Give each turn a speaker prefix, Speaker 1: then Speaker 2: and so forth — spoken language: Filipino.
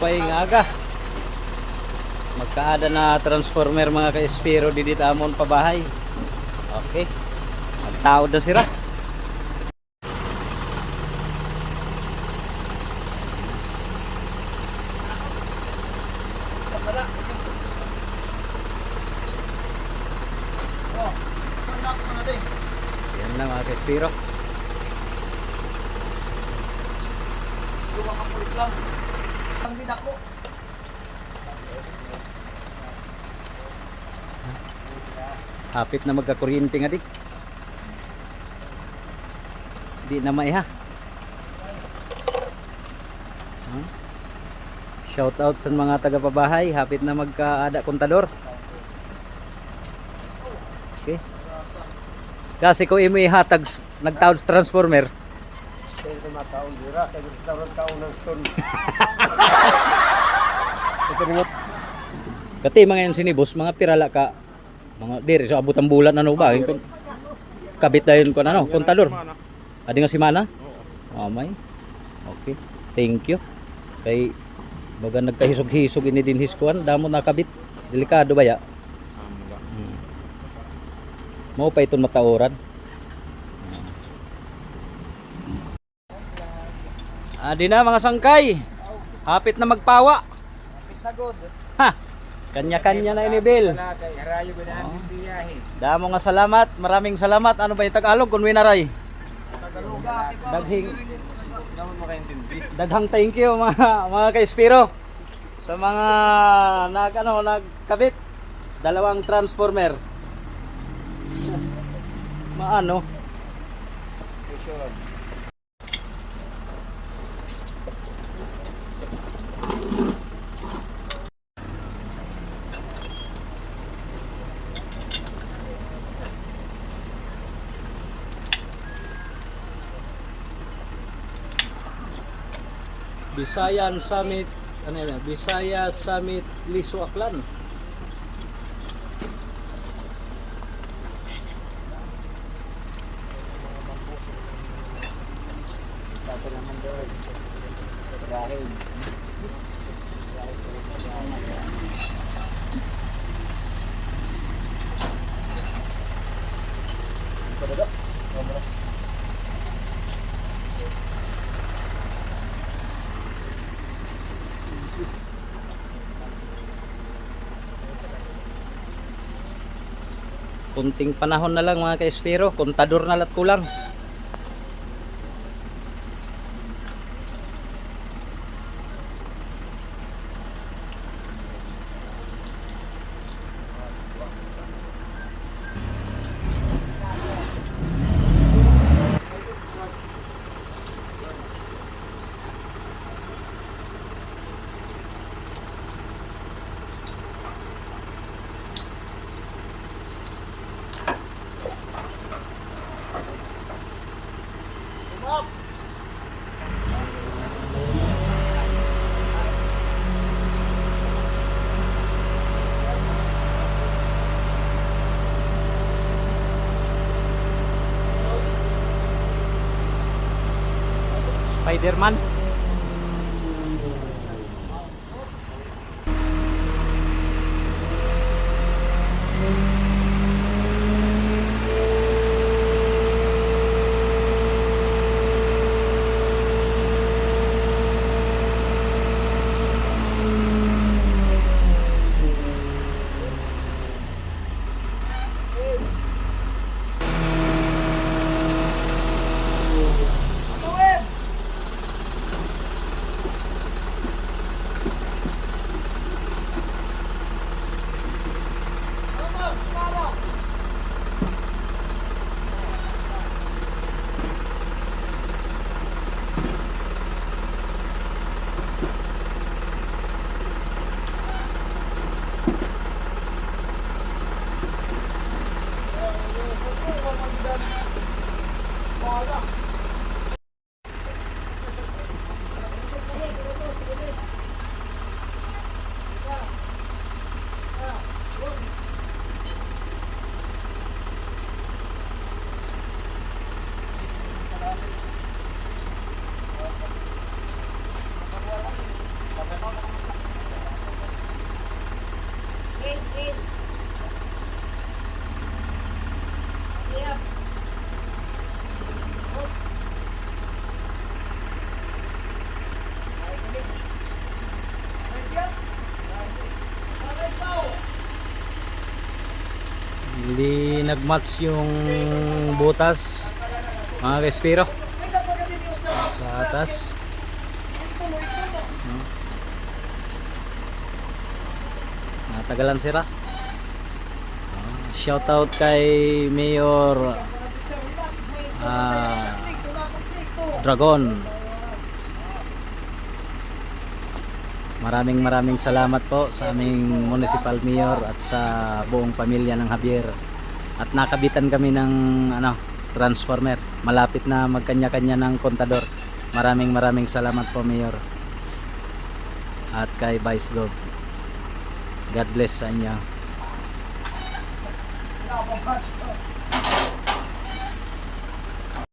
Speaker 1: pay nga aga. Magkaada na transformer mga ka-espiro di ditamon pa bahay. Okay. Magtao na sira. Yan na mga ka-espiro. Hapit na magkakuryente nga di. Di na may ha. Huh? Shout out sa mga taga-pabahay, hapit na magkaada kontador. Okay. Kasi kung imo ihatag sa transformer,
Speaker 2: Kaya ito mataon dira, kaya gusto na taon ng stone. Ito rin
Speaker 1: kati mga yan sinibos, mga pirala ka mga diri sa abot ang bulan ano ba? Yung kun- kabit dayon ko ano, kontador. Adi nga si Mana? Oo. may. Okay. Thank you. Kay baga nagkahisog-hisog ini din hiskuan, damo nakabit. Delikado ba ya? Hmm. Mao pa iton matauran. Adi na mga sangkay. Hapit na magpawa.
Speaker 2: Tagod.
Speaker 1: Ha. Kanya-kanya na ini Bill.
Speaker 2: Harayo ko na ang biyahe.
Speaker 1: Damo nga salamat, maraming salamat. Ano ba yung Tagalog kung winaray?
Speaker 2: Tagaluga.
Speaker 1: Daghing daghang thank you mga mga ka-Espiro sa mga nag ano nagkabit dalawang transformer. Maano? Bisayan Summit ano yan? Bisaya Summit Liso Aklan.
Speaker 2: Dahil.
Speaker 1: Kunting panahon na lang mga ka-Espiro, kontador na lat kulang. Spider-Man. 好的 nagmatch yung butas mga kespiro sa atas Hmm. natagalan sira Ah, shoutout kay Mayor ah, Dragon Maraming maraming salamat po sa aming municipal mayor at sa buong pamilya ng Javier. At nakabitan kami ng ano, transformer. Malapit na magkanya-kanya ng kontador. Maraming maraming salamat po mayor. At kay Vice Gov. God bless sa inyo.